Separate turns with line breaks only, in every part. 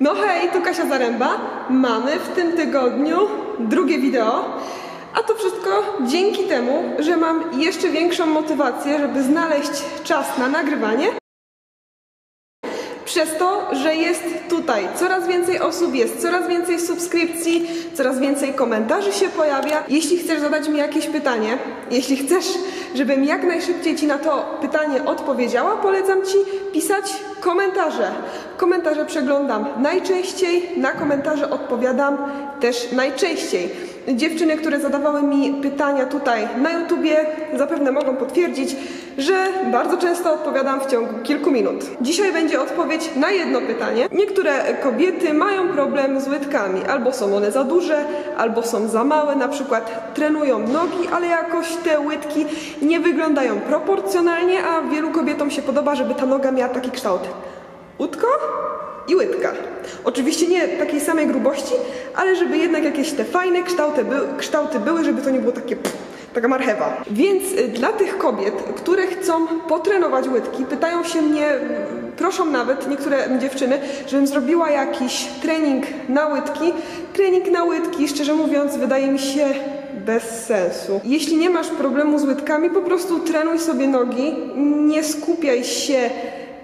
No hej, tu Kasia Zaręba. Mamy w tym tygodniu drugie wideo. A to wszystko dzięki temu, że mam jeszcze większą motywację, żeby znaleźć czas na nagrywanie. Przez to, że jest tutaj coraz więcej osób, jest coraz więcej subskrypcji, coraz więcej komentarzy się pojawia. Jeśli chcesz zadać mi jakieś pytanie, jeśli chcesz, żebym jak najszybciej Ci na to pytanie odpowiedziała, polecam Ci pisać komentarze. Komentarze przeglądam najczęściej, na komentarze odpowiadam też najczęściej. Dziewczyny, które zadawały mi pytania tutaj na YouTubie, zapewne mogą potwierdzić, że bardzo często odpowiadam w ciągu kilku minut. Dzisiaj będzie odpowiedź na jedno pytanie. Niektóre kobiety mają problem z łydkami, albo są one za duże, albo są za małe, na przykład trenują nogi, ale jakoś te łydki nie wyglądają proporcjonalnie, a wielu kobietom się podoba, żeby ta noga miała taki kształt. Łódko i łydka. Oczywiście nie takiej samej grubości, ale żeby jednak jakieś te fajne kształty, by, kształty były, żeby to nie było takie pff, taka marchewa. Więc y, dla tych kobiet, które chcą potrenować łydki, pytają się mnie, proszą nawet niektóre dziewczyny, żebym zrobiła jakiś trening na łydki. Trening na łydki, szczerze mówiąc, wydaje mi się bez sensu. Jeśli nie masz problemu z łydkami, po prostu trenuj sobie nogi, nie skupiaj się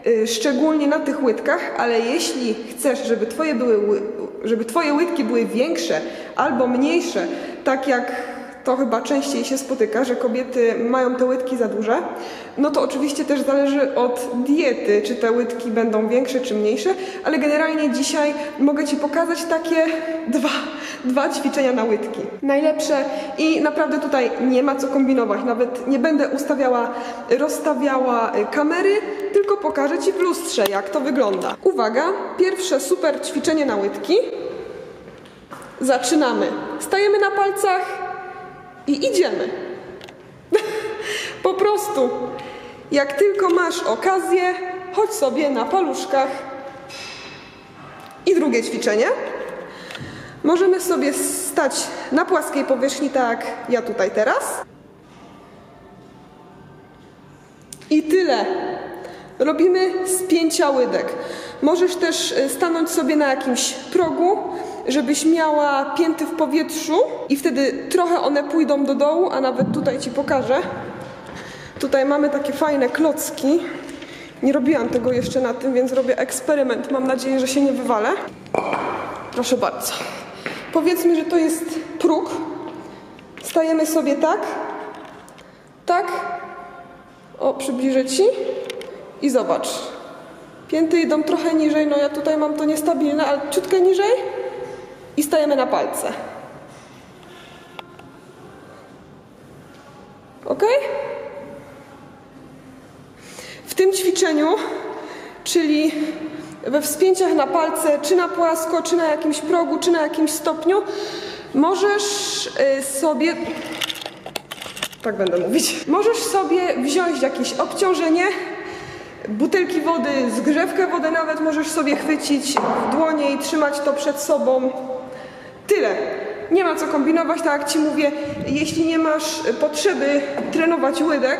y, szczególnie na tych łydkach, ale jeśli chcesz, żeby twoje, były, ły- żeby twoje łydki były większe albo mniejsze, tak jak to chyba częściej się spotyka, że kobiety mają te łydki za duże, no to oczywiście też zależy od diety, czy te łydki będą większe czy mniejsze, ale generalnie dzisiaj mogę Ci pokazać takie dwa, dwa ćwiczenia na łydki. Najlepsze i naprawdę tutaj nie ma co kombinować, nawet nie będę ustawiała, rozstawiała kamery, tylko pokażę Ci w lustrze, jak to wygląda. Uwaga, pierwsze super ćwiczenie na łydki. Zaczynamy. Stajemy na palcach, i idziemy. po prostu, jak tylko masz okazję, chodź sobie na paluszkach. I drugie ćwiczenie. Możemy sobie stać na płaskiej powierzchni, tak jak ja tutaj teraz. I tyle. Robimy spięcia łydek. Możesz też y, stanąć sobie na jakimś progu, żebyś miała pięty w powietrzu i wtedy trochę one pójdą do dołu, a nawet tutaj Ci pokażę. Tutaj mamy takie fajne klocki. Nie robiłam tego jeszcze na tym, więc robię eksperyment. Mam nadzieję, że się nie wywalę. Proszę bardzo. Powiedzmy, że to jest próg. Stajemy sobie tak. Tak. O, przybliżę Ci. I zobacz. Pięty idą trochę niżej, no ja tutaj mam to niestabilne, ale ciutkę niżej stajemy na palce. Ok? W tym ćwiczeniu, czyli we wspięciach na palce, czy na płasko, czy na jakimś progu, czy na jakimś stopniu, możesz y, sobie tak będę mówić. Możesz sobie wziąć jakieś obciążenie, butelki wody, zgrzewkę wody nawet możesz sobie chwycić w dłonie i trzymać to przed sobą. Tyle. Nie ma co kombinować, tak jak Ci mówię, jeśli nie masz potrzeby trenować łydek,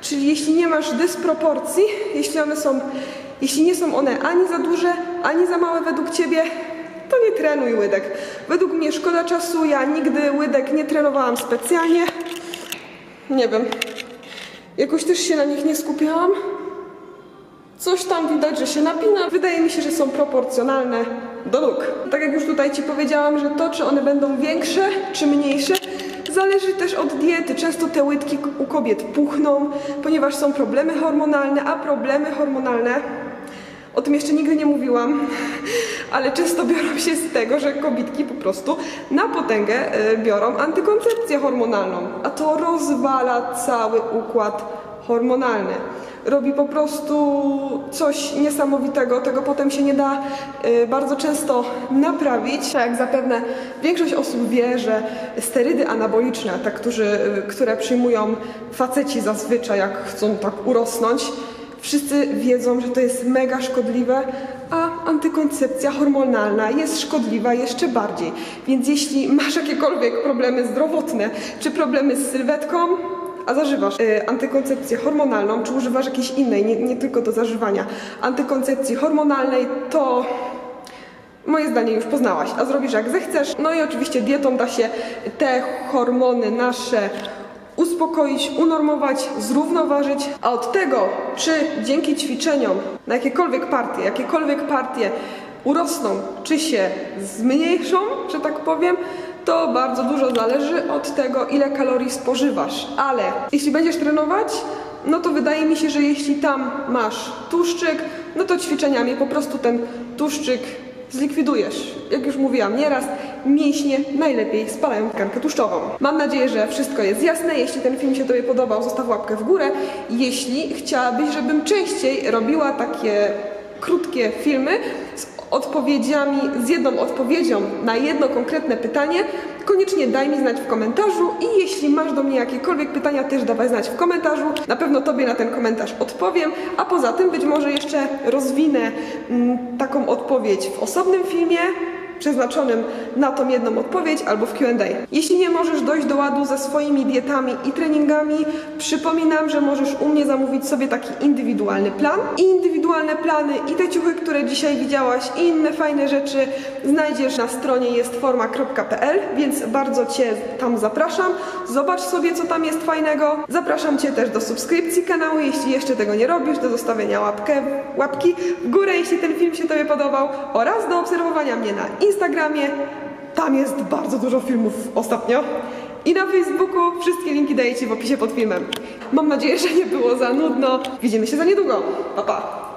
czyli jeśli nie masz dysproporcji, jeśli one są, jeśli nie są one ani za duże, ani za małe według Ciebie, to nie trenuj łydek. Według mnie szkoda czasu, ja nigdy łydek nie trenowałam specjalnie. Nie wiem. Jakoś też się na nich nie skupiałam. Coś tam widać, że się napina. Wydaje mi się, że są proporcjonalne do nóg. Tak jak już tutaj Ci powiedziałam, że to, czy one będą większe, czy mniejsze, zależy też od diety. Często te łydki u kobiet puchną, ponieważ są problemy hormonalne, a problemy hormonalne o tym jeszcze nigdy nie mówiłam, ale często biorą się z tego, że kobietki po prostu na potęgę e, biorą antykoncepcję hormonalną, a to rozwala cały układ hormonalny. Robi po prostu coś niesamowitego, tego potem się nie da e, bardzo często naprawić. Jak zapewne większość osób wie, że sterydy anaboliczne, te, którzy, e, które przyjmują faceci zazwyczaj, jak chcą tak urosnąć, Wszyscy wiedzą, że to jest mega szkodliwe, a antykoncepcja hormonalna jest szkodliwa jeszcze bardziej. Więc jeśli masz jakiekolwiek problemy zdrowotne, czy problemy z sylwetką, a zażywasz y, antykoncepcję hormonalną, czy używasz jakiejś innej, nie, nie tylko do zażywania, antykoncepcji hormonalnej, to Moje zdanie już poznałaś, a zrobisz jak zechcesz. No i oczywiście dietą da się te hormony nasze uspokoić, unormować, zrównoważyć. A od tego, czy dzięki ćwiczeniom na jakiekolwiek partie, jakiekolwiek partie urosną, czy się zmniejszą, że tak powiem, to bardzo dużo zależy od tego, ile kalorii spożywasz. Ale jeśli będziesz trenować, no to wydaje mi się, że jeśli tam masz tłuszczyk, no to ćwiczeniami po prostu ten tłuszczyk zlikwidujesz. Jak już mówiłam nieraz, mięśnie najlepiej spalają tkankę tłuszczową. Mam nadzieję, że wszystko jest jasne. Jeśli ten film się Tobie podobał, zostaw łapkę w górę. Jeśli chciałabyś, żebym częściej robiła takie krótkie filmy odpowiedziami, z jedną odpowiedzią na jedno konkretne pytanie, koniecznie daj mi znać w komentarzu i jeśli masz do mnie jakiekolwiek pytania, też dawaj znać w komentarzu. Na pewno Tobie na ten komentarz odpowiem, a poza tym być może jeszcze rozwinę mm, taką odpowiedź w osobnym filmie, przeznaczonym na tą jedną odpowiedź albo w Q&A. Jeśli nie możesz dojść do ładu ze swoimi dietami i treningami, przypominam, że możesz u mnie zamówić sobie taki indywidualny plan. I indywidualne plany i te ciuchy, które dzisiaj widziałaś i inne fajne rzeczy znajdziesz na stronie jestforma.pl, więc bardzo Cię tam zapraszam. Zobacz sobie, co tam jest fajnego. Zapraszam Cię też do subskrypcji kanału, jeśli jeszcze tego nie robisz, do zostawienia łapkę, łapki w górę, jeśli ten film się Tobie podobał oraz do obserwowania mnie na Instagramie. Tam jest bardzo dużo filmów ostatnio. I na Facebooku wszystkie linki daję Ci w opisie pod filmem. Mam nadzieję, że nie było za nudno. Widzimy się za niedługo. Pa, pa.